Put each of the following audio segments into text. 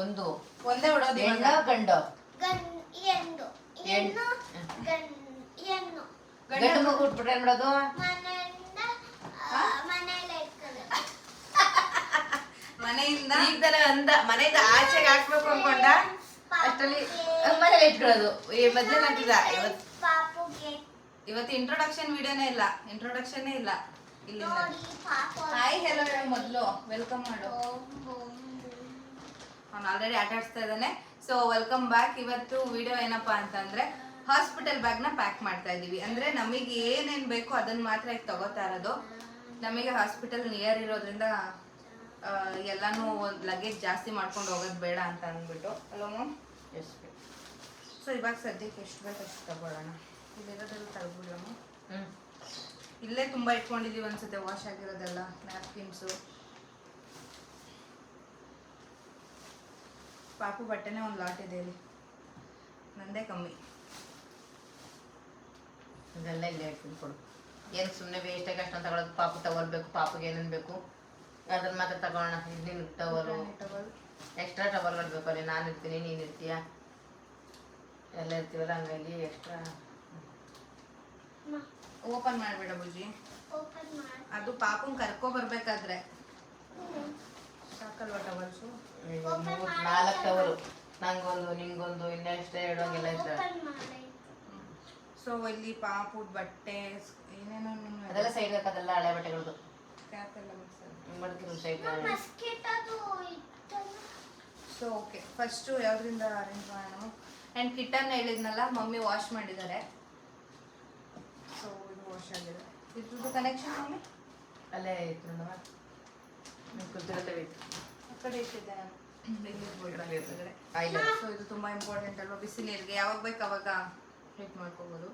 ಒಂದು. ಒಂದೇ ಬಿಡೋದು ಹೆಣ್ಣ ಗಂಡ? ಗಂಡು ಗನ್ ಎಂದು ಹೆಣ್ಣು ಗನ್ ಹೆಣ್ಣು. ಗಂಡು ಮಗು ಹುಟ್ಬಿಟ್ರೆ ಏನ್ ಮಾಡೋದು? ಮನೆಯಿಂದ ಆ, ಮನೆಯಲ್ಲೇ ಮನೆಯಿಂದ? ಈಗ ತಾನೇ ಅಂದ ಮನೆಯಿಂದ ಆಚೆಗೆ ಹಾಕ್ಬೇಕು ಅನ್ಕೊಂಡ? ಅಷ್ಟರಲ್ಲಿ ಮನೇಲಿ ಇಟ್ಕೊಳ್ಳೋದು. ಈ ಮೊದ್ಲೇ ಹಾಕಿದ ಇವತ್ತು ಪಾಪುಗೆ. ಇವತ್ತು ಇಂಟ್ರೊಡಕ್ಷನ್ ವಿಡಿಯೋನೇ ಇಲ್ಲ. ಇಂಟ್ರೊಡಕ್ಷನ್ನೇ ಇಲ್ಲ. ಇಲ್ಲಿ ಹಾಯ್ ಹೆಲೋ ಮೊದಲು. ವೆಲ್ಕಮ್ ಮಾಡು. ಅವ್ನು ಆಲ್ರೆಡಿ ಆಟಾಡಿಸ್ತಾ ಇದ್ದಾನೆ. ಸೊ ವೆಲ್ಕಮ್ ಬ್ಯಾಕ್ ಇವತ್ತು ವಿಡಿಯೋ ಏನಪ್ಪ ಅಂತಂದ್ರೆ ಹಾಸ್ಪಿಟಲ್ ಬ್ಯಾಗ್ನ ಪ್ಯಾಕ್ ಮಾಡ್ತಾ ಇದೀವಿ ಅಂದ್ರೆ ನಮಗೆ ಏನೇನ್ ಬೇಕು ಅದನ್ನ ಮಾತ್ರ ಈಗ ತಗೋತಾ ಇರೋದು. ನಮಗೆ ಹಾಸ್ಪಿಟಲ್ ನಿಯರ್ ಇರೋದ್ರಿಂದ ಎಲ್ಲಾನು ಒಂದು ಲಗೇಜ್ ಜಾಸ್ತಿ ಮಾಡ್ಕೊಂಡು ಹೋಗೋದು ಬೇಡ ಅಂತ ಅಂದ್ಬಿಟ್ಟು. ಅಲ್ಲೋ ಮ್ಯಾಮ್ ಎಷ್ಟು ಸೊ ಇವಾಗ ಸದ್ಯಕ್ಕೆ ಎಷ್ಟು ಬೇಕು ಅಷ್ಟು ತಗೊಳ್ಳೋಣ. ಇಲ್ಲಿರೋದ್ರಲ್ಲಿ ತಗೊಬಿಡೋಣ ಇಲ್ಲೇ ತುಂಬಾ ಇಟ್ಕೊಂಡಿದೀವಿ ಅನ್ಸುತ್ತೆ ವಾಶ್ ಆಗಿರೋದೆಲ್ಲ ನ್ಯಾಪ್ಕಿನ್ಸು ಪಾಪು ಬಟ್ಟೆನೇ ಒಂದು ಲಾಟ್ ಇದೆ ಇಲ್ಲಿ. ನಂದೇ ಕಮ್ಮಿ. ಇದೆಲ್ಲ ಇಲ್ಲೇ ಇಟ್ಕೊಂಡು ಕೊಡು. ಏನು ಸುಮ್ಮನೆ ವೇಸ್ಟ್ ಆಗಿ ಅಷ್ಟೊಂದು ತಗೊಳ್ಳೋದು ಪಾಪು ತಗೊಳ್ಬೇಕು ಪಾಪುಗೆ ಏನೇನು ಬೇಕು. ಅದನ್ನ ಮಾತ್ರ ತಗೊಳ್ಳೋಣ ಇದನ್ನ ನಿನ್ ಟವಲು ಎಕ್ಸ್ಟ್ರಾ ಟವಲ್ಗಳು ಅಲ್ಲಿ. ನಾನು ಇರ್ತೀನಿ ನೀನು ಇರ್ತೀಯ? ಎಲ್ಲ ಇರ್ತೀವಲ್ಲ ಹಂಗಾಗಿ ಎಕ್ಸ್ಟ್ರಾ ಓಪನ್ ಮಾಡಬೇಡ ಬುಜ್ಜಿ ಓಪನ್ ಮಾಡಿ. ಅದು ಪಾಪುನ ಕರ್ಕೊ ಬರ್ಬೇಕಾದ್ರೆ. ಸಾಕಲ್ವಾ ಟವಲ್ಸು ಮೂರು ನಾಲ್ಕು ಟವಲು ನಂಗೊಂದು ನಿಂಗೊಂದು ಇದ್ರೆ ಓಪನ್ ಮಾಡಿ. ಸೊ ಇಲ್ಲಿ ಪಾಪು ಬಟ್ಟೆ ಏನೇನೋ ಅದೆಲ್ಲ ಸೈಡ್ ಅದೆಲ್ಲ ಹಳೆ ಬಟ್ಟೆಗಳದ್ದು ಸೈಡ್ ಮಸ್ಕಿಟದು ಸೊ ಓಕೆ ಫಸ್ಟು ಯಾವ್ದ್ರಿಂದ ಅರೇಂಜ್ ಮಾಡೋಣ? ಆ್ಯಂಡ್ ಕಿಟನ್ ಹೇಳಿದ್ನಲ್ಲ ಮಮ್ಮಿ ವಾಶ್ ಮಾಡಿದ್ದಾರೆ. ಸೊ ಇದು ವಾಶ್ ಆಗಿದೆ. ಇದ್ರದ್ದು ಕನೆಕ್ಷನ್ ಮಮ್ಮಿ? ಅಲ್ಲೇ ಇತ್ತು ನಮ್ಮ ನಿಮ್ಗೆ ಗೊತ್ತಿರುತ್ತೆ. ಇತ್ತು ಕಡೆ ಇಟ್ಟಿದ್ದೆ ನಾನು ಸೊ ಇದು ತುಂಬಾ ಇಂಪಾರ್ಟೆಂಟ್ ಅಲ್ವಾ? ಬಿಸಿ ನೀರಿಗೆ ಯಾವಾಗ ಬೇಕು ಅವಾಗ ಹೀಟ್ ಮಾಡ್ಕೋಬೋದು.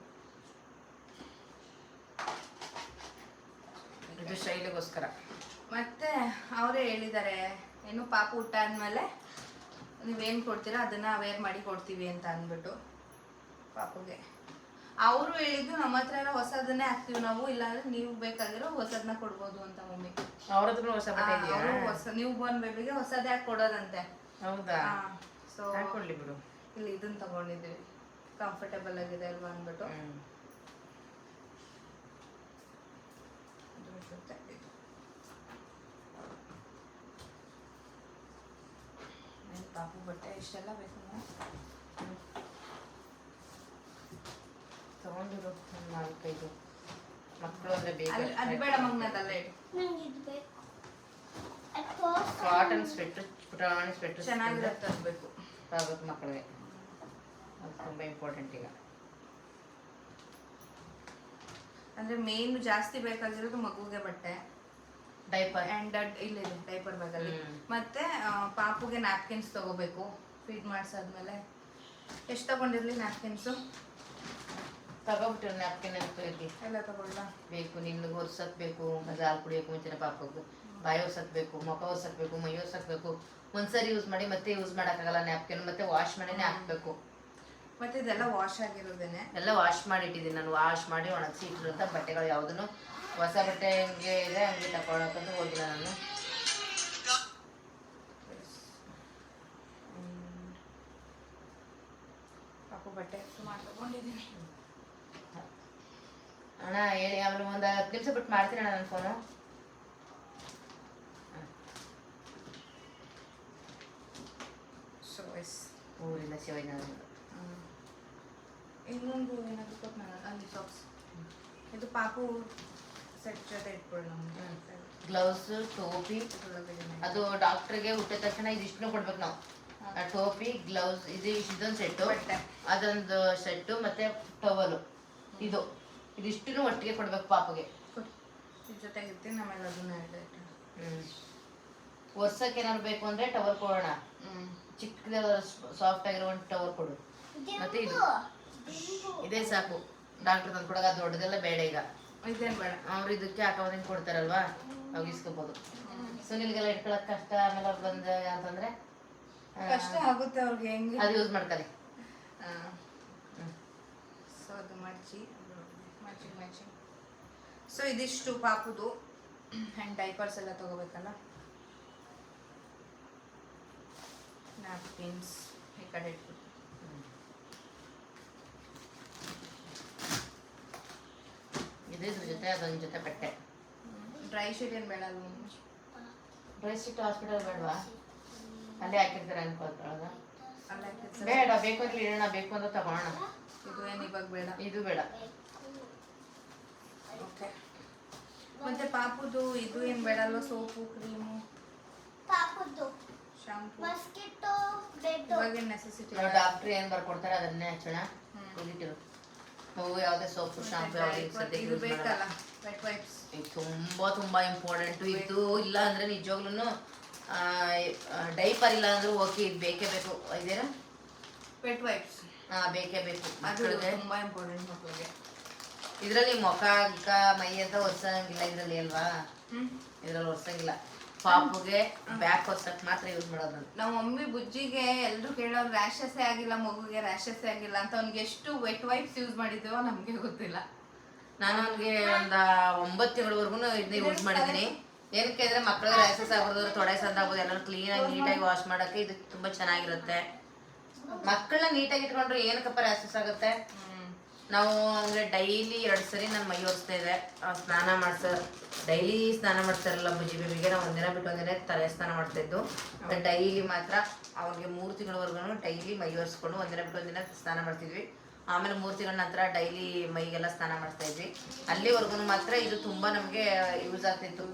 ಇದು ಶೈಲಿಗೋಸ್ಕರ. ಮತ್ತೆ ಅವರೇ ಹೇಳಿದ್ದಾರೆ ಏನು ಪಾಪ ಊಟ ಆದ್ಮೇಲೆ ನೀವೇನು ಕೊಡ್ತೀರಾ? ಅದನ್ನ ವೇರ್ ಮಾಡಿ ಕೊಡ್ತೀವಿ ಅಂತ ಅಂದ್ಬಿಟ್ಟು ಪಾಪುಗೆ. ಅವರು ಹೇಳಿದ್ದು ನಮ್ಮ ಹತ್ರ ಎಲ್ಲ ಹೊಸದನ್ನೇ ಹಾಕ್ತೀವಿ ನಾವು ಇಲ್ಲಾಂದ್ರೆ ನೀವು ಬೇಕಾಗಿರೋ ಹೊಸದನ್ನ ಕೊಡ್ಬೋದು ಅಂತ ಮಮ್ಮಿ. ಅವ್ರ ಹತ್ರ ಹೊಸ ಬಟ್ಟೆ ಇದೆಯಾ? ಅವರು ಹೊಸ ನೀವು ಬೋರ್ನ್ ಬೇಬಿಗೆ ಹೊಸದೇ ಹಾಕಿ ಕೊಡೋದಂತೆ. ಹೌದಾ? ಸೊ ಹಾಕೊಳ್ಳಿ ಬಿಡು. ಇಲ್ಲಿ ಇದನ್ನ ತಗೊಂಡಿದ್ದೀವಿ. ಕಂಫರ್ಟೇಬಲ್ ಆಗಿದೆ ಅಲ್ವಾ ಅಂದ್ಬಿಟ್ಟು. ಪಾಪು ಬಟ್ಟೆ ಇಷ್ಟೆಲ್ಲ ಬೇಕು ತಗೊಂಡಿರು ಒಂದ್ ನಾಲ್ಕೈದು ಮಕ್ಕಳು ಅಂದ್ರೆ ಬೇಗ ಅಲ್ಲಿ ಅದು ಬೇಡ ಮಗ್ನದಲ್ಲ ಇಡು. ನಂಗೆ ಇದು ಬೇಕು. ಕಾಟನ್ ಸ್ವೆಟ್ರ್ ಪುಟಾಣಿ ಸ್ವೆಟ್ರ್ ಚೆನ್ನಾಗಿರುತ್ತೆ ತರಬೇಕು ಬೇಕು. ಮಕ್ಕಳಿಗೆ. ಅದು ತುಂಬ ಇಂಪಾರ್ಟೆಂಟ್ ಈಗ. ಅಂದ್ರೆ ಮೇನ್ ಜಾಸ್ತಿ ಬೇಕಾಗಿರೋದು ಮಗುಗೆ ಬಟ್ಟೆ. ಡೈಪರ್ ಅಂಡ್ ಇಲ್ಲ ಡೈಪರ್ ಬ್ಯಾಗಲ್ಲಿ. ಮತ್ತೆ ಪಾಪುಗೆ ನ್ಯಾಪ್ಕಿನ್ಸ್ ತಗೋಬೇಕು. ಫೀಡ್ ಮಾಡ್ಸಾದ್ಮೇಲೆ. ಎಷ್ಟು ತಗೊಂಡಿರ್ಲಿ ನ್ಯಾಪ್ಕಿನ್ಸು ತಗೋಬಿಟ್ಟು ನ್ಯಾಪ್ಕಿನ್ ಅಂತ ಎಲ್ಲ ತಗೊಳ್ಳ? ಬೇಕು ನಿನ್ಗೆ ಒರ್ಸಕ್ ಬೇಕು ಮತ್ತೆ ಹಾಲು ಮುಂಚಿನ ಪಾಪಕ್ಕೆ ಬಾಯಿ ಹೊಸಕ್ಬೇಕು ಬೇಕು ಮುಖ ಹೊಸಕ್ಬೇಕು ಬೇಕು ಮೈ ಹೊಸಕ್ಬೇಕು ಬೇಕು ಒಂದ್ಸರಿ ಯೂಸ್ ಮಾಡಿ ಮತ್ತೆ ಯೂಸ್ ಮಾಡೋಕ್ಕಾಗಲ್ಲ ನ್ಯಾಪ್ಕಿನ್ ಮತ್ತೆ ವಾಶ್ ಮಾಡಿನೇ ಹಾಕ್ಬೇಕು. ಮತ್ತೆ ಇದೆಲ್ಲ ವಾಶ್ ಆಗಿರೋದೇನೆ? ಎಲ್ಲ ವಾಶ್ ಮಾಡಿ ಇಟ್ಟಿದ್ದೀನಿ ನಾನು. ವಾಶ್ ಮಾಡಿ ಒಣಗಿಸಿ ಇಟ್ಟಿರೋಂಥ ಬಟ್ಟೆಗಳು ಯಾವುದನ್ನು? ಹೊಸ ಬಟ್ಟೆ ಹೆಂಗೆ ಇದೆ ಹಂಗೆ ತಗೊಳಕ್ಕಂತೂ ಹೋಗಿಲ್ಲ ನಾನು ಪಾಪು ಬಟ್ಟೆ ಸುಮಾರು ತಗೊಂಡಿದ್ದೀನಿ ಅಣ್ಣ ಹೇಳಿ ಆಮೇಲೆ ಒಂದು ಹತ್ತು ನಿಮಿಷ ಬಿಟ್ಟು ಮಾಡ್ತೀನಿ ಅಣ್ಣ ನನ್ನ ಫೋನು ಊರಿಂದ ಶಿವಯ್ಯ ಇನ್ನೊಂದು ಏನಾದರೂ ಕೊಟ್ಟು ನಾನು ಅಲ್ಲಿ ಸಾಕ್ಸ್ ಇದು ಪಾಪು ಸೆಟ್ ಜೊತೆ ಇಟ್ಕೊಳ್ಳಿ ನಮ್ಗೆ ಗ್ಲೌಸ್ ಟೋಪಿ. ಅದು ಡಾಕ್ಟ್ರಿಗೆ ಹುಟ್ಟಿದ ತಕ್ಷಣ ಇದಿಷ್ಟು ಕೊಡ್ಬೇಕು ನಾವು. ಟೋಪಿ ಗ್ಲೌಸ್ ಇದು ಇದೊಂದು ಸೆಟ್ಟು. ಅದೊಂದು ಸೆಟ್ಟು ಮತ್ತೆ ಟವಲು ಇದು. ಇದಿಷ್ಟು ಒಟ್ಟಿಗೆ ಕೊಡ್ಬೇಕು ಪಾಪಗೆ. ಇದ್ರ ಜೊತೆಗೆ ಇರ್ತೀನಿ ಆಮೇಲೆ ಅದನ್ನ ವರ್ಷಕ್ಕೆ ಒರ್ಸಕ್ಕೆ ಏನಾದ್ರು ಬೇಕು ಅಂದ್ರೆ ಟವರ್ ಕೊಡೋಣ. ಹ್ಞೂ ಚಿಕ್ಕದ ಸಾಫ್ಟ್ ಆಗಿರೋ ಒಂದು ಟವರ್ ಕೊಡು. ಮತ್ತೆ ಇದು. ಇದೇ ಸಾಕು. ಡಾಕ್ಟರ್ ತಂದು ಕೊಡಗ ದೊಡ್ಡದೆಲ್ಲ ಬೇಡ ಈಗ. ಇದೇನು ಬೇಡ. ಅವ್ರು ಇದಕ್ಕೆ ಹಾಕೋದಿಂಗ್ ಕೊಡ್ತಾರಲ್ವಾ? ಅವಾಗ ಇಸ್ಕೋಬಹುದು ಸುನಿಲ್ಗೆಲ್ಲ ಇಟ್ಕೊಳಕ್ ಕಷ್ಟ ಆಮೇಲೆ ಅವ್ರು ಬಂದ ಅಂತಂದ್ರೆ ಕಷ್ಟ ಆಗುತ್ತೆ ಅವ್ರಿಗೆ ಹೆಂಗೆ? ಅದು ಯೂಸ್ ಮಾಡ್ತಾರೆ. ಸೊ ಅದು ಮಡ್ಚಿ. ಮಡ್ಚಿ ಮ್ಯಾಚಿಂಗ್ ಸೊ ಇದಿಷ್ಟು ಪಾಪುದು ಆ್ಯಂಡ್ ಡೈಪರ್ಸ್ ಎಲ್ಲ ತಗೋಬೇಕಲ್ಲ? ನ್ಯಾಪ್ಕಿನ್ಸ್ ಈ ಕಡೆ ಇಟ್ಬಿಟ್ಟು. ಇದು ಇದ್ರ ಜೊತೆ ಅದೊಂದು ಜೊತೆ ಬಟ್ಟೆ. ಡ್ರೈ ಶೀಟ್ ಏನು ಬೇಡ ಡ್ರೈ ಶೀಟ್ ಹಾಸ್ಪಿಟಲ್ ಬೇಡವಾ? ಅಲ್ಲೇ ಹಾಕಿರ್ತಾರೆ ಅನ್ಕೊಳ್ತಾಳಗ ಅಲ್ಲ ಬೇಡ ಬೇಕು ಅಂದ್ರೆ ಇಡೋಣ ಬೇಕು ಅಂದ್ರೆ ತಗೋಣ. ಇದು ಏನು ಇವಾಗ ಬೇಡ? ಇದು ಬೇಡ. ಓಕೆ. ಮತ್ತೆ ಪಾಪುದು ಇದು ಏನು ಬೇಡಲ್ವ ಸೋಪು ಕ್ರೀಮು? ಪಾಪುದು. ಶಾಂಪು. ಮಸ್ಕಿಟೋ ಬೆಡ್ ಇವಾಗ ನೆಸೆಸಿಟಿ ನಾವು ಏನು ಏನ್ ಬರ್ಕೊಡ್ತಾರೆ ಅದನ್ನೇ ಹಚ್ಚೋಣ? ಇಲ್ಲಿಟ್ಟಿರು ನಾವು ಯಾವುದೇ ಸೋಪು ಶಾಂಪು ಯಾವುದೇ ಇದು ಬೇಕಲ್ಲ ವೆಟ್ ವೈಪ್ಸ್ ಇದು ತುಂಬ ತುಂಬಾ ಇಂಪಾರ್ಟೆಂಟ್ ಇದು ಇಲ್ಲ ಅಂದರೆ ನಿಜವಾಗ್ಲೂ ಡೈಪರ್ ಇಲ್ಲ ಅಂದ್ರೆ ಓಕೆ ಇದು ಬೇಕೇ ಬೇಕು. ಇದೇನಾ? ವೆಟ್ ವೈಪ್ಸ್ ಹಾಂ ಬೇಕೇ ಬೇಕು ಅದು ಮಕ್ಕಳಿಗೆ. ತುಂಬಾ ಇಂಪಾರ್ಟೆಂಟ್ ಮಕ್ಕಳಿಗೆ ಇದ್ರಲ್ಲಿ ಮುಖ ಗಿಕ್ಕ ಮೈ ಅಂತ ಒರ್ಸಂಗಿಲ್ಲ ಇದ್ರಲ್ಲಿ ಅಲ್ವಾ? ಇದರಲ್ಲಿ ಒರ್ಸಂಗಿಲ್ಲ. ಪಾಪುಗೆ ಬ್ಯಾಕ್ ಒರ್ಸಕ್ ಮಾತ್ರ ಯೂಸ್ ಮಾಡೋದು ನಮ್ಮ ಮಮ್ಮಿ ಬುಜ್ಜಿಗೆ ಎಲ್ರು ಕೇಳೋ ರ್ಯಾಶಸ್ ಆಗಿಲ್ಲ ಮಗುಗೆ ರ್ಯಾಶಸ್ ಆಗಿಲ್ಲ ಅಂತ ಅವ್ನಿಗೆ ಎಷ್ಟು ವೆಟ್ ವೈಪ್ಸ್ ಯೂಸ್ ಮಾಡಿದ್ದೇವೋ ನಮಗೆ ಗೊತ್ತಿಲ್ಲ. ನಾನು ಅವ್ನಿಗೆ ಒಂದು ಒಂಬತ್ತು ತಿಂಗಳವರೆಗೂ ಇದನ್ನ ಯೂಸ್ ಮಾಡಿದ್ದೀನಿ ಏನಕ್ಕೆ ಅಂದ್ರೆ ಮಕ್ಕಳಿಗೆ ರ್ಯಾಶಸ್ ಆಗ್ಬೋದು ತೊಡೆ ಸಂದಾಗ್ಬೋದು ಕ್ಲೀನ್ ಕ್ಲೀನಾಗಿ ನೀಟಾಗಿ ವಾಶ್ ಮಾಡಕ್ಕೆ ಇದು ತುಂಬಾ ಚೆನ್ನಾಗಿರುತ್ತೆ. ಮಕ್ಕಳನ್ನ ನೀಟಾಗಿ ಇಟ್ಕೊಂಡ್ರೆ ಏನಕ್ಕಪ್ಪ ರ್ಯಾಶಸ್ ಆಗುತ್ತೆ? ನಾವು ಅಂದರೆ ಡೈಲಿ ಎರಡು ಸರಿ ನಾನು ಮೈ ಒರೆಸ್ತಾ ಇದೆ. ಸ್ನಾನ ಮಾಡ್ಸೋ ಡೈಲಿ ಸ್ನಾನ ಮಾಡ್ತಾರಲ್ಲ ಬುಜ್ಜಿ ಬೇಬಿಗೆ ನಾವು ಒಂದಿನ ಬಿಟ್ಟು ಒಂದಿನ ತಲೆ ಸ್ನಾನ ಮಾಡ್ತಾ ಇದ್ದು. ಡೈಲಿ ಮಾತ್ರ ಅವ್ರಿಗೆ ಮೂರು ತಿಂಗಳವರೆಗೂ ಡೈಲಿ ಮೈ ಒರೆಸ್ಕೊಂಡು ಒಂದಿನ ಬಿಟ್ಟು ಒಂದಿನ ಸ್ನಾನ ಮಾಡ್ತಿದ್ವಿ. ಆಮೇಲೆ ಮೂರು ತಿಂಗಳ ನಂತರ ಡೈಲಿ ಮೈಗೆಲ್ಲ ಸ್ನಾನ ಮಾಡ್ತಾ ಇದ್ವಿ. ಅಲ್ಲಿವರೆಗೂ ಮಾತ್ರ ಇದು ತುಂಬಾ ನಮಗೆ ಯೂಸ್ ಆಗ್ತಿತ್ತು.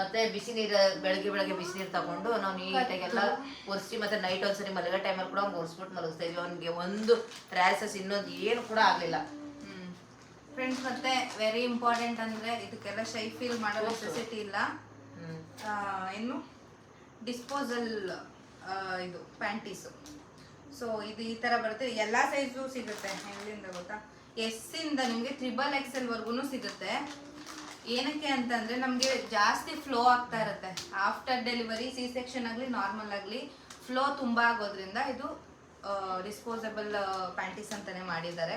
ಮತ್ತೆ ಬಿಸಿ ನೀರು ಬೆಳಗ್ಗೆ ಬೆಳಗ್ಗೆ ಬಿಸಿ ನೀರು ತಗೊಂಡು ನಾವು ನೀಟಾಗೆಲ್ಲ ಒರೆಸಿ ಮತ್ತೆ ನೈಟ್ ಒಂದ್ಸರಿ ಮಲಗೋ ಟೈಮಲ್ಲಿ ಕೂಡ ಅವ್ನು ಒರೆಸ್ಬಿಟ್ಟು ಮಲಗಿಸ್ತಾ ಇದ್ವಿ. ಅವ್ನಿಗೆ ಒಂದು ರ್ಯಾಸಸ್ ಇನ್ನೊಂದು ಏನು ಕೂಡ ಆಗಲಿಲ್ಲ. ಫ್ರೆಂಡ್ಸ್ ಮತ್ತೆ ವೆರಿ ಇಂಪಾರ್ಟೆಂಟ್ ಅಂದ್ರೆ ಇದಕ್ಕೆಲ್ಲ ಶೈ ಫೀಲ್ ಮಾಡೋ ನೆಸೆಸಿಟಿ ಇಲ್ಲ. ಇನ್ನು ಡಿಸ್ಪೋಸಲ್ ಇದು ಪ್ಯಾಂಟೀಸು ಸೊ ಇದು ಈ ಥರ ಬರುತ್ತೆ. ಎಲ್ಲ ಸೈಜು ಸಿಗುತ್ತೆ ಎಲ್ಲಿಂದ ಗೊತ್ತಾ? ಎಸ್ ಇಂದ ನಿಮಗೆ ತ್ರಿಬಲ್ ಎಕ್ಸೆಲ್ವರೆಗೂ ಸಿಗುತ್ತೆ. ಏನಕ್ಕೆ ಅಂತಂದರೆ ನಮಗೆ ಜಾಸ್ತಿ ಫ್ಲೋ ಆಗ್ತಾ ಇರುತ್ತೆ. ಆಫ್ಟರ್ ಡೆಲಿವರಿ ಸಿ ಸೆಕ್ಷನ್ ಆಗಲಿ ನಾರ್ಮಲ್ ಆಗಲಿ ಫ್ಲೋ ತುಂಬ ಆಗೋದ್ರಿಂದ ಇದು ಡಿಸ್ಪೋಸಬಲ್ ಪ್ಯಾಂಟೀಸ್ ಅಂತಾನೆ ಮಾಡಿದ್ದಾರೆ.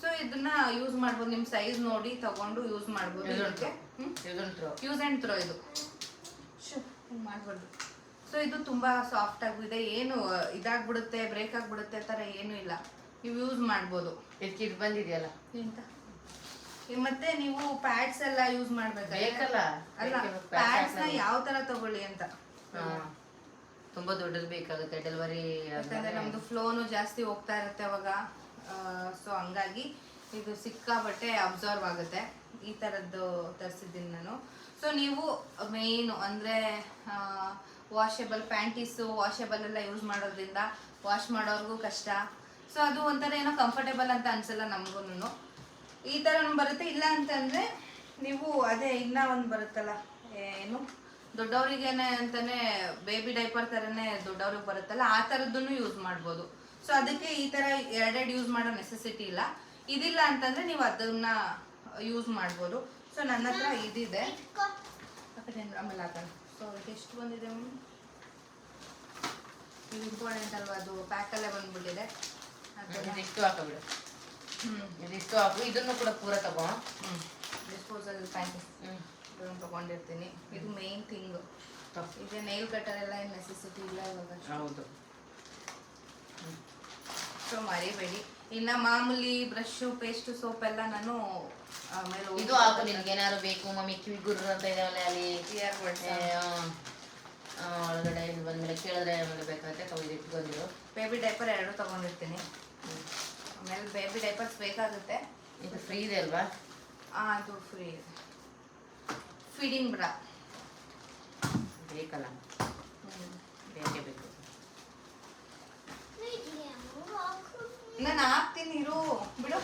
ಸೊ ಇದನ್ನ ಯೂಸ್ ಮಾಡ್ಬೋದು. ನಿಮ್ಮ ಸೈಜ್ ನೋಡಿ ತಗೊಂಡು ಯೂಸ್ ಮಾಡ್ಬೋದು ಯೂಸ್ ಆ್ಯಂಡ್ ಥ್ರೋ ಇದು. ಮಾಡಬಾರ್ದು ಸೊ ಇದು ತುಂಬಾ ಸಾಫ್ಟ್ ಆಗಿದೆ. ಏನು ಇದಾಗ್ಬಿಡುತ್ತೆ ಬ್ರೇಕ್ ಆಗ್ಬಿಡುತ್ತೆ ಆ ಥರ ಏನೂ ಇಲ್ಲ. ನೀವು ಯೂಸ್ ಮಾಡ್ಬೋದು. ಇದಕ್ಕೆ ಇದು ಬಂದಿದೆಯಲ್ಲ? ಎಂತ? ಈ ಮತ್ತೆ ನೀವು ಪ್ಯಾಡ್ಸ್ ಎಲ್ಲ ಯೂಸ್ ಮಾಡ್ಬೇಕಲ್ಲ ಬೇಕಲ್ಲ? ಅಲ್ಲ ಪ್ಯಾಡ್ಸ್ನ ಯಾವ ತರ ತಗೊಳ್ಳಿ ಅಂತ. ಹಾ. ತುಂಬಾ ದೊಡ್ಡದು ಬೇಕಾಗುತ್ತೆ ಡೆಲಿವರಿ ಯಾಕಂದ್ರೆ ನಮ್ದು ಫ್ಲೋನು ಜಾಸ್ತಿ ಹೋಗ್ತಾ ಇರುತ್ತೆ ಅವಾಗ. ಸೊ ಹಂಗಾಗಿ ಇದು ಸಿಕ್ಕಾಬಟ್ಟೆ ಅಬ್ಸರ್ವ್ ಆಗುತ್ತೆ. ಈ ಥರದ್ದು ತರಿಸಿದ್ದೀನಿ ನಾನು. ಸೊ ನೀವು ಮೇನ್ ಅಂದರೆ ವಾಷೆಬಲ್ ಪ್ಯಾಂಟೀಸು ವಾಷೆಬಲ್ ಎಲ್ಲ ಯೂಸ್ ಮಾಡೋದ್ರಿಂದ ವಾಶ್ ಮಾಡೋರ್ಗೂ ಕಷ್ಟ. ಸೊ ಅದು ಒಂಥರ ಏನೋ ಕಂಫರ್ಟೇಬಲ್ ಅಂತ ಅನ್ಸಲ್ಲ ನಮಗೂ ಈ ಥರ ಬರುತ್ತೆ ಇಲ್ಲ ಅಂತಂದರೆ ನೀವು ಅದೇ ಇನ್ನ ಒಂದು ಬರುತ್ತಲ್ಲ ಏನು? ದೊಡ್ಡವರಿಗೇನೆ ಅಂತಲೇ ಬೇಬಿ ಡೈಪರ್ ಥರನೇ ದೊಡ್ಡವ್ರಿಗೆ ಬರುತ್ತಲ್ಲ ಆ ಥರದ್ದನ್ನು ಯೂಸ್ ಮಾಡ್ಬೋದು. ಸೊ ಅದಕ್ಕೆ ಈ ಥರ ಎರಡೆರಡು ಯೂಸ್ ಮಾಡೋ ನೆಸೆಸಿಟಿ ಇಲ್ಲ. ಇದಿಲ್ಲ ಅಂತಂದರೆ ನೀವು ಅದನ್ನ ಯೂಸ್ ಮಾಡ್ಬೋದು. ಸೊ ನನ್ನ ಹತ್ರ ಇದಿದೆ. ಆಮೇಲೆ ಹಾಕೋಣ. ಸೊ ಎಷ್ಟು ಬಂದಿದೆ ಇದು ಇಂಪಾರ್ಟೆಂಟ್ ಅಲ್ವಾ ಅದು? ಪ್ಯಾಕಲ್ಲೇ ಬಂದ್ಬಿಟ್ಟಿದೆ. ಇದಿಷ್ಟು ಹಾಕಬಿಡು. ಹ್ಞೂ ಇದಿಷ್ಟು ಹಾಕು ಇದನ್ನು ಕೂಡ ಪೂರ ತಗೋ. ಹ್ಞೂ ಡಿಸ್ಪೋಸಲ್ ಪ್ಯಾಂಟೀಸ್ ಹ್ಮ್. ಇದನ್ನು ತಗೊಂಡಿರ್ತೀನಿ. ಇದು ಮೇನ್ ಥಿಂಗ್. ಇದೆ ನೈಲ್ ಕಟರ್ ಎಲ್ಲ ಏನು ನೆಸೆಸಿಟಿ ಇಲ್ಲ ಇವಾಗ. ಹೌದು. ಸೊ ಮರಿಬೇಡಿ. ಇನ್ನು ಮಾಮೂಲಿ ಬ್ರಷ್ ಪೇಸ್ಟ್ ಸೋಪ್ ಎಲ್ಲ ನಾನು ಆಮೇಲೆ ಇದು ಹಾಕು. ನಿನ್ಗೆ ಏನಾದ್ರು ಬೇಕು ಮಮ್ಮಿ ಕಿವಿ ಗುರು ಅಂತ ಇದಾವಲ್ಲ ಅಲ್ಲಿ ಇಯರ್ ಬಡ್ಸ್ ಒಳಗಡೆ ಇದು ಬಂದ್ಮೇಲೆ ಕೇಳಿದ್ರೆ ಆಮೇಲೆ ಬೇಕಾಗುತ್ತೆ ತಗೊಂಡು ಇಟ್ಕೊಂಡಿರು ಬೇಬಿ ಡೈಪರ್ ಎರಡು ತಗೊಂಡಿರ್ತೀನಿ ಆಮೇಲೆ ಬೇಬಿ ಡೈಪರ್ಸ್ ಬೇಕಾಗುತ್ತೆ. ಇದು ಫ್ರೀ ಇದೆ ಅಲ್ವಾ? ಹಾಂ ಅದು ಫ್ರೀ ಇದೆ. ಫೀಡಿಂಗ್ ಬ್ರಾ ಬೇಕಲ್ಲ. ಬೇಕೇ ಬೇಕು. ನಾನು ಹಾಕ್ತೀನಿ ಇರು. ಬಿಡು.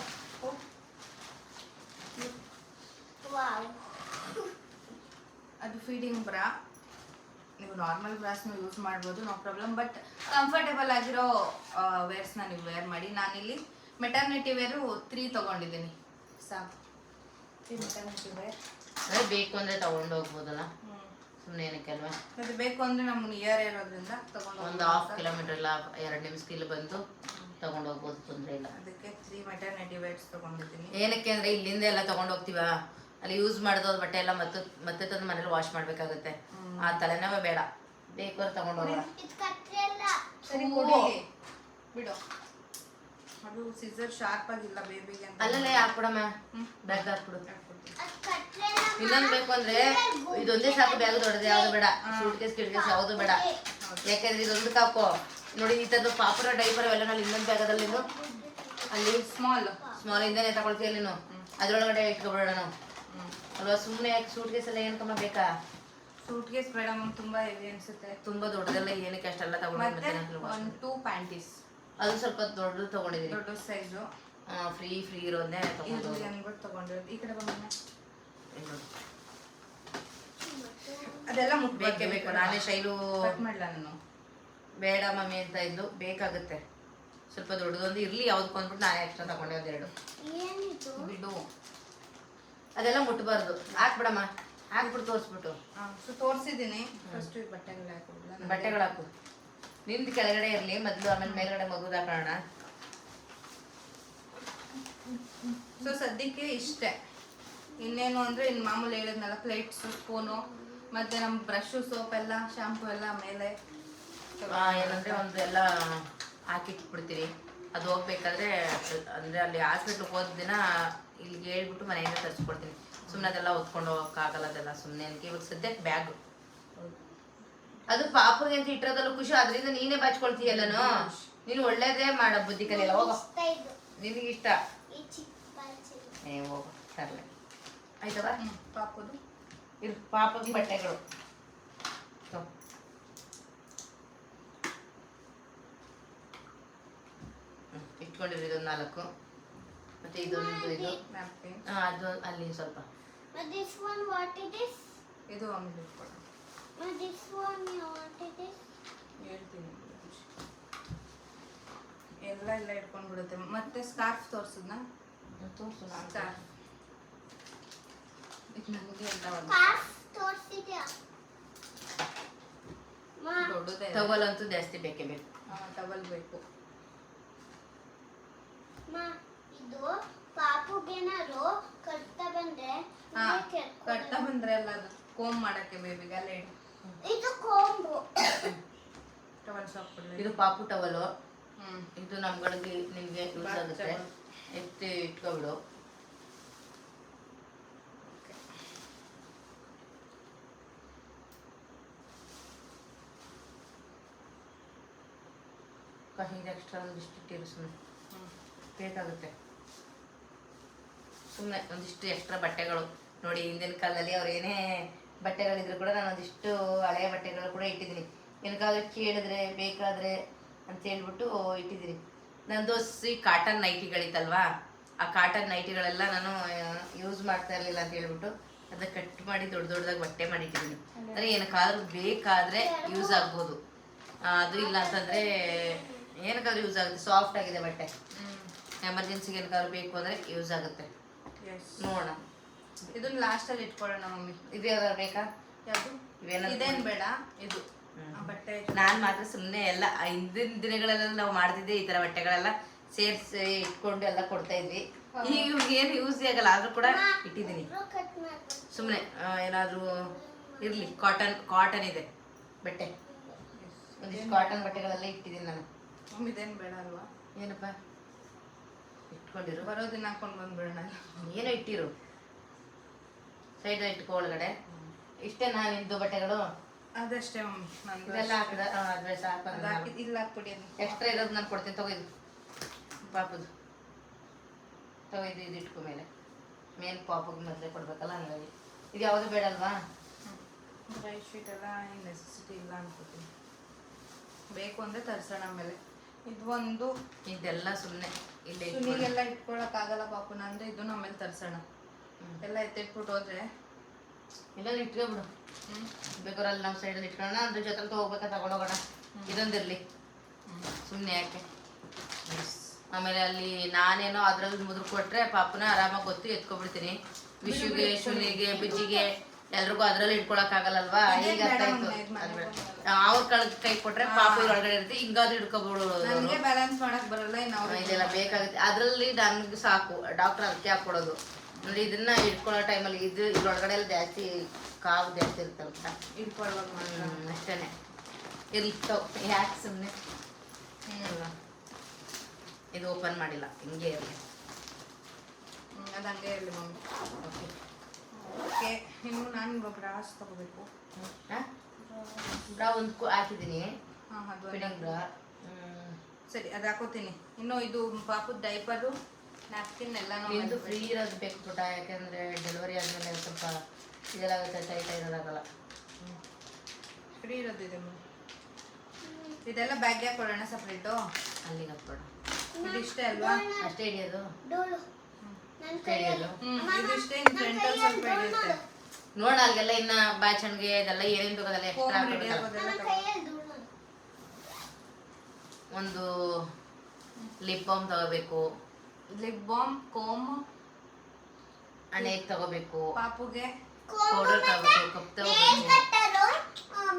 ಅದು ಫೀಡಿಂಗ್ ಬ್ರಾ ನೀವು ನಾರ್ಮಲ್ ಬ್ರಾಸ್ನ ಯೂಸ್ ಮಾಡ್ಬೋದು ನೋ ಪ್ರಾಬ್ಲಮ್ ಬಟ್ ಕಂಫರ್ಟೇಬಲ್ ಆಗಿರೋ ವೇರ್ಸ್ನ ನೀವು ವೇರ್ ಮಾಡಿ. ನಾನಿಲ್ಲಿ ಮೆಟರ್ನಿಟಿ ವೇರು ತ್ರೀ ತೊಗೊಂಡಿದ್ದೀನಿ. ಸಾಕು. ತ್ರೀ ಮೆಟರ್ನಿಟಿ ವೇರ್ ಅದೇ ಬೇಕು ಅಂದರೆ ತಗೊಂಡು ಹೋಗ್ಬೋದಲ್ಲ? ಸುಮ್ಮನೆ ಏನಕ್ಕೆ ಅಲ್ವಾ? ಅದು ಬೇಕು ಅಂದರೆ ನಮ್ಮ ನಿಯರ್ ಇರೋದ್ರಿಂದ ತಗೊಂಡು ಒಂದು ಹಾಫ್ ಕಿಲೋಮೀಟರ್ ಇಲ್ಲ ಎರಡು ನಿಮಿಷಕ್ಕೆ ಇಲ್ಲಿ ಬಂದು ತಗೊಂಡು ಹೋಗ್ಬೋದು ತೊಂದರೆ ಇಲ್ಲ. ಅದಕ್ಕೆ ತ್ರೀ ಮೆಟರ್ನಿಟಿ ವೇರ್ಸ್ ತೊಗೊಂಡಿದ್ದೀನಿ. ಏನಕ್ಕೆ ಅಂದ್ರೆ ಇಲ್ಲಿಂದ ಎಲ್ಲ ತಗೊಂಡು ಹೋಗ್ತೀವ? ಅಲ್ಲಿ ಯೂಸ್ ಮಾಡಿದ ಬಟ್ಟೆ ಎಲ್ಲ ಮತ್ತೆ ಮತ್ತೆ ತಂದು ಮನೇಲಿ ವಾಶ್ ಮಾಡ್ಬೇಕಾಗುತ್ತೆ. ಆ ತಲೆನೋವೇ ಬೇಡ. ಬೇಕು ಅಂತ ತಗೊಂಡು ಹೋಗೋಣ. ಬಿಡು. ಅದು ಸಿಸರ್ ಶಾರ್ಪ್ ಆಗಿಲ್ಲ ಬೇಬಿಗೆ ಅಂತ. ಅಲ್ಲಲ್ಲೇ ಹಾಕ್ಬಿಡಮ್ಮ. ಬ್ಯಾಗ್ ಹಾಕ್ಬಿಡು. ಇನ್ನೊಂದ್ ಬೇಕು ಅಂದ್ರೆ ಇದೊಂದೇ ಸಾಕು ಬ್ಯಾಗ್ ದೊಡ್ಡದು ಯಾವುದು ಬೇಡ. ಸೂಟ್ ಕೇಸ್ ಗಿಡ್ಕೇಸ್ ಯಾವ್ದು ಬೇಡ. ಯಾಕಂದ್ರೆ ಇದೊಂದು ಕಾಪು ನೋಡಿ ಈ ತರದ್ದು ಪಾಪುರ ಡೈಪರ್ ಎಲ್ಲ ನಾನು ಇನ್ನೊಂದು ಬ್ಯಾಗದಲ್ಲಿ ಅಲ್ಲಿ ಸ್ಮಾಲ್ ಸ್ಮಾಲ್ ಇಂದಾನೆ ತಗೊಳ್ತೀಯ ನೀನು ಅದ್ರೊಳಗಡೆ ಇಟ್ಕೊಬಿಡೋಣ ನಾವು. ಅಲ್ವಾ ಸುಮ್ಮನೆ ಯಾಕೆ ಸೂಟ್ ಕೇಸ್ ಎಲ್ಲ ಏನಕ್ಕಮ್ಮ ಬೇಕಾ ಸೂಟ್ ಕೇಸ್ ಬೇಡ ಮ್ಯಾಮ್ ತುಂಬಾ ಹೆವಿ ಅನ್ಸುತ್ತೆ. ತುಂಬಾ ದೊಡ್ಡದೆಲ್ಲ ಏನಕ್ಕೆ ಅಷ್ಟೆಲ್ಲ ತಗೊಂಡು ಒನ್ ಟೂ ಪ್ಯಾಂಟೀಸ್ ಅದು ಸ್ವಲ್ಪ ದೊಡ್ಡದು ತಗೊಂಡಿದ್ದೀನಿ ದೊಡ್ಡ ಸೈಜು ಫ್ರೀ ಫ್ರೀ ಇರೋದೇ ಇದು ತಗೊಂಡು ಅಂದ್ಬಿಟ್ಟು ತಗೊಂಡಿರೋದು? ಈ ಕಡೆ ಬಂದ ಅದೆಲ್ಲ ಬೇಕೇ ಬೇಕು ನಾನೇ ಶೈಲು ಕಟ್ ಮಾಡ್ಲ ನಾನು? ಬೇಡ ಮಮ್ಮಿ ಅಂತ ಇದ್ದು ಬೇಕಾಗುತ್ತೆ. ಸ್ವಲ್ಪ ದೊಡ್ಡದೊಂದು ಇರ್ಲಿ ಯಾವ್ದಕ್ಕೆ ಅಂದ್ಬಿಟ್ಟು ನಾನೇ ಎಕ್ಸ್ಟ್ರಾ ತಗೊಂಡೆ ಒಂದೆರಡು. ಬಿಡು. ಅದೆಲ್ಲ ಮುಟ್ಬಾರ್ದು. ಹಾಕ್ಬಿಡಮ್ಮ. ಹಾಕ್ಬಿಟ್ಟು ತೋರಿಸ್ಬಿಟ್ಟು. ಸೊ ತೋರಿಸಿದ್ದೀನಿ. ಫಸ್ಟ್ ಬಟ್ಟೆಗಳು ಹಾಕೊಡ್ಲ ಬಟ್ಟೆಗಳು ಹಾಕು. ನಿಮ್ದು ಕೆಳಗಡೆ ಇರಲಿ ಮೊದಲು ಆಮೇಲೆ ಮೇಲ್ಗಡೆ ಮಗುದ ಹಾಕೋಣ. ಸೊ ಸದ್ಯಕ್ಕೆ ಇಷ್ಟೇ. ಇನ್ನೇನು ಅಂದರೆ ಇನ್ನು ಮಾಮೂಲಿ ಹೇಳಿದ್ನಲ್ಲ ಪ್ಲೇಟ್ಸು ಸ್ಪೂನು ಮತ್ತೆ ನಮ್ಮ ಬ್ರಷು ಸೋಪ್ ಎಲ್ಲ ಶಾಂಪು ಎಲ್ಲ ಮೇಲೆ. ಏನಂದರೆ ಏನಂದ್ರೆ ಒಂದು ಎಲ್ಲ ಹಾಕಿಟ್ಬಿಡ್ತೀವಿ ಅದು ಹೋಗ್ಬೇಕಾದ್ರೆ ಅಂದ್ರೆ ಅಲ್ಲಿ ಹಾಸ್ಪಿಟ್ಲಿಗೆ ಹೋದ ದಿನ ಇಲ್ಲಿಗೆ ಹೇಳ್ಬಿಟ್ಟು ಮನೆಯಿಂದ ತರಿಸ್ಕೊಡ್ತೀನಿ. ಸುಮ್ಮನೆ ಅದೆಲ್ಲ ಹೊತ್ಕೊಂಡು ಹೋಗೋಕ್ಕಾಗಲ್ಲ ಅದೆಲ್ಲ ಸುಮ್ಮನೆ ಅನ್ಕೆ ಇವಾಗ ಸದ್ಯಕ್ಕೆ ಬ್ಯಾಗ್ ಅದು ಪಾಪಗೆ ಅಂತ ಇಟ್ಟಿರೋದಲ್ಲ ಖುಷಿ. ಅದರಿಂದ ನೀನೇ ಬಾಚ್ಕೊಳ್ತೀಯಲ್ಲನು ನೀನು ಒಳ್ಳೇದೇ ಮಾಡ ಬುದ್ಧಿ ಕಲಿಯಲ್ಲ ಹೋಗೋ. ನಿನಗಿಷ್ಟ? ಇಷ್ಟ ಈ ಚಿಕ್ಕ ಬಾಲ್ಸಿ ಏ ಹೋಗು. ತರಲೆ. ಆಯ್ತವ? ಪಾಪದು. ಇದು ಪಾಪದ ಬಟ್ಟೆಗಳು. ಇಟ್ಕೊಂಡಿರಿ ಇದೊಂದು ನಾಲ್ಕು. ಮತ್ತೆ ಇದೊಂದು ಇದು. ನ್ಯಾಪ್ಕಿನ್ ಆ, ಅದು ಅಲ್ಲಿ ಸ್ವಲ್ಪ. But this one, what it is? ಇದು ಆಮೇಲೆ ಇಟ್ಕೊಳ್ಳೋಣ. But this one, what it is? ಹೇಳ್ತೀನಿ. ಒಂದು ನಿಮಿಷ. ಎಲ್ಲ ಎಲ್ಲ ಇಟ್ಕೊಂಡು ಬಿಡುತ್ತೆ ಮತ್ತೆ ಸ್ಕಾರ್ಫ್ ತೋರಿಸಿದ್ನ? ತೋರಿಸು ಸ್ಕಾರ್ಫ್ ಇದು ನನಗೆ ಎಲ್ಲ ಒಂದು? Scarf ತೋರ್ಸಿದ್ಯಾ? ಮಾ, ದೊಡ್ಡದೇ ಜಾಸ್ತಿ ಬೇಕೇ ಬೇಕು. ಟವಲ್ ಬೇಕು ಮಾ, ಇದು ಪಾಪುಗೇನಾದ್ರು ಕಟ್ತಾ ಬಂದ್ರೆ ಹಾ ಇದೇ ಕೆರ್ಕೊಂಡು- ಅದು ಕೋಮ್ ಮಾಡಕ್ಕೆ ಬೇಬಿಗೆ ಅಲ್ಲೇ ಇಡು. ಇದು ಕೋಂಬು ಟವಲ್ ಶಾಪ್ ಕೊಡ್ಲಿ ಇದು ಪಾಪು ಟವಲು ಹ್ಮ್. ಇದು ನಮ್ಗಳಿಗೆ ನಿಮಗೆ ಯೂಸ್ ಆಗುತ್ತೆ. ಎತ್ತಿ ಇಟ್ಕೊಬಿಡು. ಕಹಿಗೆ ಎಕ್ಸ್ಟ್ರಾ ಒಂದಿಷ್ಟು ಇಟ್ಟಿರು ಸುಮ್ಮನೆ ಹ್ಮ್. ಬೇಕಾಗುತ್ತೆ. ಸುಮ್ಮನೆ ಒಂದಿಷ್ಟು ಎಕ್ಸ್ಟ್ರಾ ಬಟ್ಟೆಗಳು. ನೋಡಿ ಹಿಂದಿನ ಕಾಲದಲ್ಲಿ ಅವ್ರು ಏನೇ ಬಟ್ಟೆಗಳಿದ್ರು ಕೂಡ ನಾನು ಒಂದಿಷ್ಟು ಹಳೆಯ ಬಟ್ಟೆಗಳು ಕೂಡ ಇಟ್ಟಿದ್ದೀನಿ. ಏನಕ್ಕಾದ್ರೆ ಕೇಳಿದ್ರೆ ಬೇಕಾದ್ರೆ ಅಂತ ಹೇಳ್ಬಿಟ್ಟು ಇಟ್ಟಿದ್ದೀನಿ. ನಂದು ಸಿ ಕಾಟನ್ ನೈಟಿಗಳಿತ್ತಲ್ವಾ ಆ ಕಾಟನ್ ನೈಟಿಗಳೆಲ್ಲ ನಾನು ಯೂಸ್ ಮಾಡ್ತಾ ಇರಲಿಲ್ಲ ಅಂತ ಹೇಳ್ಬಿಟ್ಟು ಅದನ್ನ ಕಟ್ ಮಾಡಿ ದೊಡ್ಡ ದೊಡ್ಡದಾಗಿ ಬಟ್ಟೆ ಮಾಡಿಟ್ಟಿದ್ದೀನಿ. ಅಂದ್ರೆ ಏನಕ್ಕಾದ್ರೂ ಬೇಕಾದ್ರೆ ಯೂಸ್ ಆಗ್ಬೋದು. ಅದು ಇಲ್ಲ ಅಂತಂದ್ರೆ ಏನಕ್ಕಾದ್ರೂ ಯೂಸ್ ಆಗುತ್ತೆ. ಸಾಫ್ಟ್ ಆಗಿದೆ ಬಟ್ಟೆ. ಎಮರ್ಜೆನ್ಸಿಗೆ ಏನಕ್ಕಾದ್ರೂ ಬೇಕು ಅಂದ್ರೆ ಯೂಸ್ ಆಗುತ್ತೆ. ನೋಡೋಣ. ಇದನ್ನ ಲಾಸ್ಟ್ ಅಲ್ಲಿ ಇಟ್ಕೊಳ್ಳೋಣ ಮಮ್ಮಿ. ಇದು ಯಾವ್ದು ಬೇಕಾ? ಯಾವುದು? ಇದೇನ್ ಬೇಡ ಇದು. ಆ ಬಟ್ಟೆ. ನಾನ್ ಮಾತ್ರ ಸುಮ್ಮನೆ ಎಲ್ಲ ಹಿಂದಿನ ದಿನಗಳಲ್ಲ ನಾವು ಮಾಡ್ತಿದ್ದೆ ಈ ತರ ಬಟ್ಟೆಗಳೆಲ್ಲ ಸೇರ್ಸಿ ಇಟ್ಕೊಂಡು ಎಲ್ಲ ಕೊಡ್ತಾ ಇದ್ವಿ. ಈಗ ಇವ್ರಿಗೆ ಏನು ಯೂಸ್ ಆಗಲ್ಲ ಆದ್ರೂ ಕೂಡ ಇಟ್ಟಿದ್ದೀನಿ. ಸುಮ್ಮನೆ ಏನಾದ್ರೂ ಇರ್ಲಿ ಕಾಟನ್ ಕಾಟನ್ ಇದೆ ಬಟ್ಟೆ. ಒಂದಿಷ್ಟು ಕಾಟನ್ ಬಟ್ಟೆಗಳೆಲ್ಲ ಇಟ್ಟಿದ್ದೀನಿ ನಾನು. ಮಮ್ಮಿ ಇದೇನ್ ಬೇಡ ಅಲ್ವಾ? ಏನಪ್ಪ? ಇಟ್ಕೊಂಡಿರು. ಬರೋ ದಿನ ಹಾಕೊಂಡ್ ಬಂದ್ಬಿಡೋಣ. ಏನೋ ಇಟ್ಟಿರು. ಸೈಡ್ ಇಟ್ಕೊ ಒಳಗಡೆ. ಇಷ್ಟೇ ನಾನು ಇದ್ದು ಬಟ್ಟೆಗಳು? ಅದಷ್ಟೇ ಇದೆಲ್ಲ ಹಾಕಿದ ಇಲ್ಲ ಹಾಕ್ಬಿಡಿ ಎಕ್ಸ್ಟ್ರಾ ಇರೋದು ನಾನು ಕೊಡ್ತೀನಿ ತಗೋ ಇದು. ಪಾಪದು. ತಗೋ ಇದು ಇದು ಇಟ್ಕೊ ಮೇಲೆ. ಮೇನ್ ಪಾಪಗೆ ಮೊದಲೇ ಕೊಡ್ಬೇಕಲ್ಲ ಹಂಗಾಗಿ. ಇದು ಯಾವುದು ಬೇಡ ಅಲ್ವಾ? ಡ್ರೈ ಶೀಟ್ ಎಲ್ಲ ನೆಸೆಸಿಟಿ ಇಲ್ಲ ಅನ್ಕೋತೀನಿ. ಬೇಕು ಅಂದ್ರೆ ತರ್ಸೋಣ ಆಮೇಲೆ. ಇದು ಒಂದು ಇದೆಲ್ಲ ಸುಮ್ಮನೆ ಇಲ್ಲೇ. ಸುನಿಗೆಲ್ಲ ಇಟ್ಕೊಳಕ್ ಆಗಲ್ಲ ಪಾಪು ಅಂದ್ರೆ ಇದು ಆಮೇಲೆ ತರ್ಸೋಣ. ಎಲ್ಲ ಎತ್ತಿಟ್ಬಿಟ್ಟು ಹೋದ್ರೆ? ಇಲ್ಲ ಇಟ್ಕೊಬಿಡು. ಬೇಕಾದ್ರೆ ಅಲ್ಲಿ ನಮ್ಮ ಸೈಡಲ್ಲಿ ಇಟ್ಕೊಳ್ಳೋಣ. ಅದ್ರ ಜೊತೆ ಹೋಗ್ಬೇಕಾ ತಗೊಂಡೋಗೋಣ. ಇದೊಂದಿರಲಿ. ಸುಮ್ಮನೆ ಯಾಕೆ? ಆಮೇಲೆ ಅಲ್ಲಿ ನಾನೇನೋ ಅದ್ರಲ್ಲಿ ಮುದ್ರ ಕೊಟ್ರೆ ಪಾಪನ ಆರಾಮಾಗಿ ಗೊತ್ತು ಎತ್ಕೊಬಿಡ್ತೀನಿ. ವಿಶುಗೆ ಶುನಿಗೆ ಬುಜ್ಜಿಗೆ ಎಲ್ರಿಗೂ ಅದ್ರಲ್ಲಿ ಇಟ್ಕೊಳಕ್ ಆಗಲ್ಲಲ್ವಾ ಇದೇನ್ ಈಗ. ಅವ್ರ ಕಳ್ ಕೈ ಕೊಟ್ರೆ ಪಾಪ ಒಳಗಡೆ ಇರುತ್ತೆ. ಹಿಂಗಾದ್ರು ಇಟ್ಕೊಬಿಡೋದು ನನಗೆ ಬ್ಯಾಲೆನ್ಸ್ ಮಾಡಕ್ ಬರಲ್ಲ ಇದೆಲ್ಲ ಬೇಕಾಗುತ್ತೆ. ಅದ್ರಲ್ಲಿ ನನ್ಗೆ ಸಾಕು. ಡಾಕ್ಟರ್ ಅದಕ್ಕೆ ಹಾಕೊಡೋದು ಅಂದ್ರೆ ಇದನ್ನ ಇಟ್ಕೊಳ್ಳೋ ಟೈಮಲ್ಲಿ ಇದು ಇದ್ರೊಳಗಡೆ ಎಲ್ಲ ಜಾಸ್ತಿ ಕಾವು ಜಾಸ್ತಿ ಇರ್ತಲ್ಲ ಇಟ್ಕೊಳ್ಬೇಕು ಅಷ್ಟೇ ತಗೋ ಯಾಕೆ ಸುಮ್ಮನೆ ಹ್ಮ್. ಇದು ಓಪನ್ ಮಾಡಿಲ್ಲ. ಹಿಂಗೆ ಇರಲಿ. ಅದು ಹಂಗೆ ಇರಲಿ ಮಮ್ಮಿ. ಓಕೆ ಓಕೆ ಇನ್ನು ನಾನು ಬ್ರಾಸ್ ತಗೋಬೇಕು. ಬ್ರಾ ಒಂದು ಹಾಕಿದ್ದೀನಿ ಹಾಂ ಅದು ಬ್ರಾ ಸರಿ ಅದು ಹಾಕೋತೀನಿ. ಇನ್ನು ಇದು ಪಾಪದ ಡೈಪರು ನಿಂದು ಫ್ರೀ ಇರೋದು ಬೇಕು ಪುಟ ಯಾಕೆಂದ್ರೆ ಡೆಲಿವರಿ ಆದ್ಮೇಲೆ ಸ್ವಲ್ಪ ಇದೆಲ್ಲಾಗುತ್ತೆ ಟೈಟ್ ಇರೋದಾಗಲ್ಲ ಫ್ರೀ ಇರೋದು ಇದೆ. ಇದೆಲ್ಲ ಬ್ಯಾಗ್ಗೆ ಕೊಡೋಣ ಸಪ್ರೇಟು ಅಲ್ಲಿಗೆ ಹಾಕ್ಬೇಡ. ಇದಿಷ್ಟೇ ಅಲ್ವಾ? ಅಷ್ಟೇ ಹಿಡಿಯೋದು. ಹಿಡಿಯೋದು. ಇದಿಷ್ಟೇ ಫ್ರಂಟಲ್ಲಿ ಸ್ವಲ್ಪ ಹಿಡಿಯುತ್ತೆ. ನೋಡ ಅಲ್ಲಿಗೆಲ್ಲ ಇನ್ನ ಬ್ಯಾಚನ್ಗೆ ಇದೆಲ್ಲ ಏನೇನು ಬೇಕು ಅದೆಲ್ಲ ಎಕ್ಸ್ಟ್ರಾ ಒಂದು ಲಿಪ್ ಬಾಮ್ ತಗೋಬೇಕು. ಲಿಪ್ ಬಾಮ್ ಕೋಮ್ ಅನೇಕ ತಗೋಬೇಕು. ಪಾಪುಗೆ. ಪೌಡರ್ ತಗೋಬೇಕು ಕಪ್ ತಗೋಬೇಕು.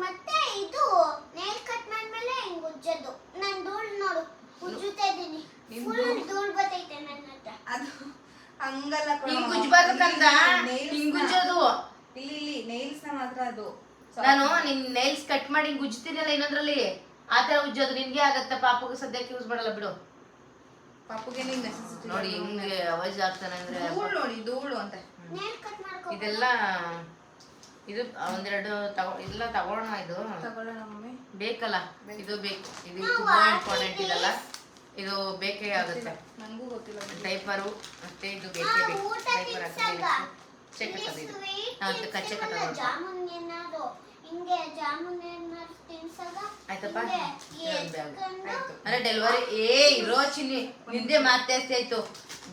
ಮತ್ತೆ ಇದು ನೇಲ್ ಕಟ್ ಮಾಡ್ಮೇಲೆ ಹಿಂಗ್ ಉಜ್ಜೋದು. ನಾನು ಧೂಳು ನೋಡು ಉಜ್ಜುತ್ತಾ ಇದೀನಿ? ಫುಲ್ ಧೂಳು ಬರ್ತೈತೆ ನನ್ನ ಹತ್ರ. ಅದು ಹಂಗಲ್ಲ. ಹಿಂಗ್ Nails ಹಿಂಗ್ ಉಜ್ಜೋದು? ಇಲ್ಲಿ ಇಲ್ಲಿ ನೈಲ್ಸ್ ಮಾತ್ರ ಅದು. ನಾನು ನಿನ್ ನೈಲ್ಸ್ ಕಟ್ ಮಾಡಿ ಹಿಂಗ್ ಉಜ್ತೀನಲ್ಲ ಇನ್ನೊಂದ್ರಲ್ಲಿ? ಆತರ ತರ ಉಜ್ಜೋದು ನಿನ್ಗೆ ಆಗತ್ತೆ ಪಾಪುಗೆ ಸದ್ಯಕ್ಕೆ ಯೂಸ್ ಮಾಡಲ್ಲ ಬಿಡು. ಪಾಪುಗೆ ನೀನ್ ನೆಸೆಸಿಟಿ ನೋಡಿ ಹಿಂಗೆ ಅವಾಜ್ ಆಗ್ತಾನೆ ಅಂದ್ರೆ ಧೂಳು ನೋಡಿ ಧೂಳು ಅಂತ. ಇದೆಲ್ಲ ಇದು ಒಂದೆರಡು ತಗೋ ಇಲ್ಲ ತಗೊಳ್ಳೋಣ ಇದು. ತಗೊಳ್ಳೋಣ ಮಮ್ಮಿ. ಬೇಕಲ್ಲ ಇದು ಬೇಕು. ಇದು ತುಂಬಾ ಇಂಪಾರ್ಟೆಂಟ್ ಇದಲ್ಲ. ಇದು ಬೇಕೇ ಆಗುತ್ತೆ. ನಂಗೂ ಗೊತ್ತಿಲ್ಲ. ಡೈಪರು ಮತ್ತೆ ಇದು ಬೇಕೇ ಬೇಕು. ಡೈಪರ್ ತಿನ್ಸಾಗ ಕಚ್ಚೆ ಕಟ್ಟೋದು ನಾವು ಕಚ್ಚೆ ಕಟ್ಟೋದು. ಹಿಂಗೆ ಜಾಮೂನ್ ಏನಾದ್ರು ತಿನ್ಸಾಗ ಆಯ್ತಪ್ಪ? ಹಿಂಗೆ ಇದೊಂದ್ ಅಂದ್ರೆ ಡೆಲಿವರಿ ಏ ಇರೋ ಚಿನ್ನಿ ನಿಂದೆ ಮಾತು ಜಾಸ್ತಿ ಆಯ್ತು.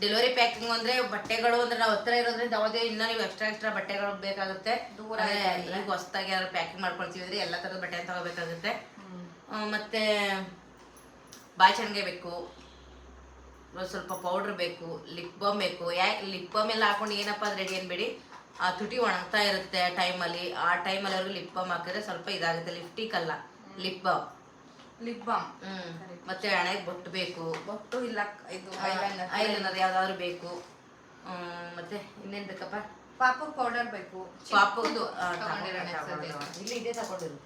ಡೆಲಿವರಿ ಪ್ಯಾಕಿಂಗ್ ಅಂದ್ರೆ ಬಟ್ಟೆಗಳು ಅಂದ್ರೆ ನಾವು ಹತ್ರ ಇರೋದ್ರಿಂದ ಯಾವುದೇ ಇನ್ನ ನೀವು ಎಕ್ಸ್ಟ್ರಾ ಎಕ್ಸ್ಟ್ರಾ ಬಟ್ಟೆಗಳು ಬೇಕಾಗುತ್ತೆ. ದೂರ. ಈಗ ಹೊಸದಾಗಿ ಯಾರು ಪ್ಯಾಕಿಂಗ್ ಮಾಡ್ಕೊಳ್ತೀವಿ ಅಂದ್ರೆ ಎಲ್ಲ ತರದ ಬಟ್ಟೆ ತಗೋಬೇಕಾಗುತ್ತೆ. ಮತ್ತೆ ಬಾಚಣಿಗೆ ಬೇಕು. ಸ್ವಲ್ಪ ಪೌಡ್ರ್ ಬೇಕು ಲಿಪ್ ಬಾಮ್ ಬೇಕು. ಯಾಕೆ ಲಿಪ್ ಬಾಮ್ ಎಲ್ಲ ಹಾಕೊಂಡು ಏನಪ್ಪ ಅದು ರೆಡಿ ಅನ್ಬೇಡಿ. ಆ ತುಟಿ ಒಣಗ್ತಾ ಇರುತ್ತೆ ಟೈಮಲ್ಲಿ. ಆ ಟೈಮಲ್ಲಿ ಅವ್ರಿಗೆ ಲಿಪ್ ಬಾಮ್ ಹಾಕಿದ್ರೆ ಸ್ವಲ್ಪ ಇದಾಗುತ್ತೆ. ಲಿಫ್ಟಿಕ್ ಅಲ್ಲ ಲಿಪ್ ಬಾಮ್ ಲಿಪ್ ಬಾಮ್ ಮತ್ತೆ ಹಣೆಗೆ ಬೊಟ್ಟು ಬೇಕು. ಬೊಟ್ಟು ಇಲ್ಲ ಇದು ಐಲೈನರ್ ಯಾವ್ದಾದ್ರು ಬೇಕು. ಮತ್ತೆ ಇನ್ನೇನ್ ಬೇಕಪ್ಪ? ಪಾಪು ಪೌಡರ್ ಬೇಕು. ಪಾಪು ಚಿಕ್ಕದು ತಗೊಂಡಿರೋಣ ಸದ್ಯಕ್ಕೆ. ಇಲ್ಲಿ ಇದೇ ತಗೊಂಡಿರು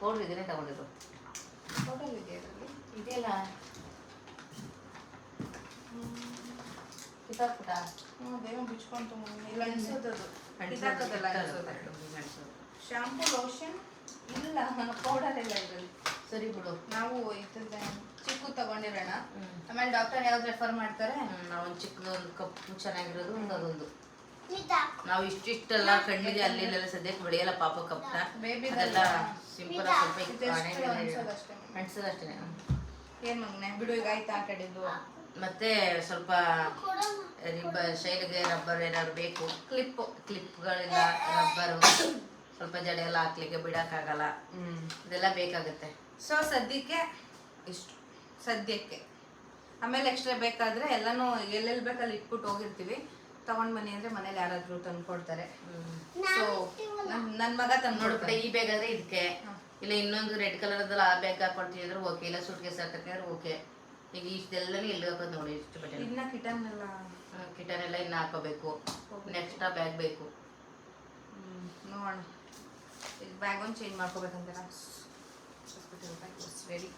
ಪೌಡರ್ ಇದನ್ನೇ ತಗೊಂಡಿರು? ಇದೆಯಲ್ಲ. ಇದಾಕ್ಬಿಟ್ಟ ಹ್ಮ್, ಬೇಗ ಬಿಚ್ಕೊಂಡು. ಇಲ್ಲ ಅನ್ಸೋದದು. ಇದಾಕೋದಲ್ಲ ಅನ್ಸೋದು. ಶಾಂಪೂ ಲೋಷನ್ ಇಲ್ಲ ಪೌಡರ್ ಎಲ್ಲ ಇದರಲ್ಲಿ ಸರಿ ಬಿಡು. ನಾವು ಚಿಕ್ಕ ಚಿಕ್ಕು ತಗೊಂಡಿರೋಣ. ಆಮೇಲೆ ಡಾಕ್ಟರ್ ಯಾವ್ದು ರೆಫರ್ ಮಾಡ್ತಾರೆ? ನಾವೊಂದು ಚಿಕ್ಕದೊಂದು ಕಪ್ ಚೆನ್ನಾಗಿರೋದು ಒಂದು ಅದೊಂದು. ನಾವು ಇಷ್ಟಿಷ್ಟೆಲ್ಲ ಕಣ್ಣಿಗೆ ಅಲ್ಲಿ ಇಲ್ಲೆಲ್ಲ ಸದ್ಯಕ್ಕೆ ಬೆಳೆಯಲ್ಲ ಪಾಪ ಕಪ್ Baby ಅದೆಲ್ಲ ದಲ್ಲ. ಸಿಂಪಲ್. ಸ್ವಲ್ಪ ಅನ್ಸೋದಷ್ಟೇ. ಏನು ಏನ್ ಮಗ್ನೆ? ಬಿಡು ಈಗ ಆಯ್ತಾ ಆ ಕಡೆದು? ಮತ್ತೆ ಸ್ವಲ್ಪ ರಿಬ್ಬ ಶೈಲಿಗೆ ರಬ್ಬರ್ ಏನಾದ್ರು ಬೇಕು? ಕ್ಲಿಪ್ಪು ಕ್ಲಿಪ್ಗಳಿಂದ ರಬ್ಬರು ಸ್ವಲ್ಪ ಜಡೆ ಎಲ್ಲ ಹಾಕ್ಲಿಕ್ಕೆ ಬಿಡಕ್ಕಾಗಲ್ಲ. ಇದೆಲ್ಲ ಬೇಕಾಗುತ್ತೆ. ಸೊ ಸದ್ಯಕ್ಕೆ ಇಷ್ಟು. ಸದ್ಯಕ್ಕೆ. ಆಮೇಲೆ ಎಕ್ಸ್ಟ್ರಾ ಬೇಕಾದ್ರೆ ಎಲ್ಲಾನು ಎಲ್ಲೆಲ್ಲಿ ಬೇಕಲ್ಲಿ ಇಟ್ಬಿಟ್ಟು ಹೋಗಿರ್ತೀವಿ. ತಗೊಂಡ್ ಬನ್ನಿ ಅಂದ್ರೆ ಮನೇಲಿ ಯಾರಾದ್ರೂ ತಂದು ಕೊಡ್ತಾರೆ. ಸೊ ನನ್ನ ಮಗ ತಂದು ನೋಡ್ಬಿಟ್ಟೆ ಈ ಬ್ಯಾಗ್ ಆದ್ರೆ ಇದಕ್ಕೆ ಇಲ್ಲ ಇನ್ನೊಂದು ರೆಡ್ ಕಲರ್ ಆ ಬ್ಯಾಗ್ ಹಾಕೊಳ್ತೀನಿ ಅಂದ್ರೆ ಓಕೆ ಇಲ್ಲ ಸೂಟ್ ಕೇಸ್ ಹಾಕಕ್ಕೆ ಅಂದ್ರೆ ಓಕೆ ಈಗ ಇಷ್ಟೆಲ್ಲನೂ ಎಲ್ಲಿ ಹಾಕೋದು ನೋಡಿ ಇಷ್ಟು ಬಟ್ಟೆ ಇನ್ನ ಕಿಟನ್ ಎಲ್ಲ. ಕಿಟನ್ ಎಲ್ಲ ಇನ್ನ ಹಾಕೋಬೇಕು. ನೆಕ್ಸ್ಟ್ ಬ್ಯಾಗ್ ಬೇಕು. ನೋಡೋಣ. ಬ್ಯಾಗ್ ಒಂದು ಚೇಂಜ್ ಬ್ಯಾಗ್ ರೆಡಿ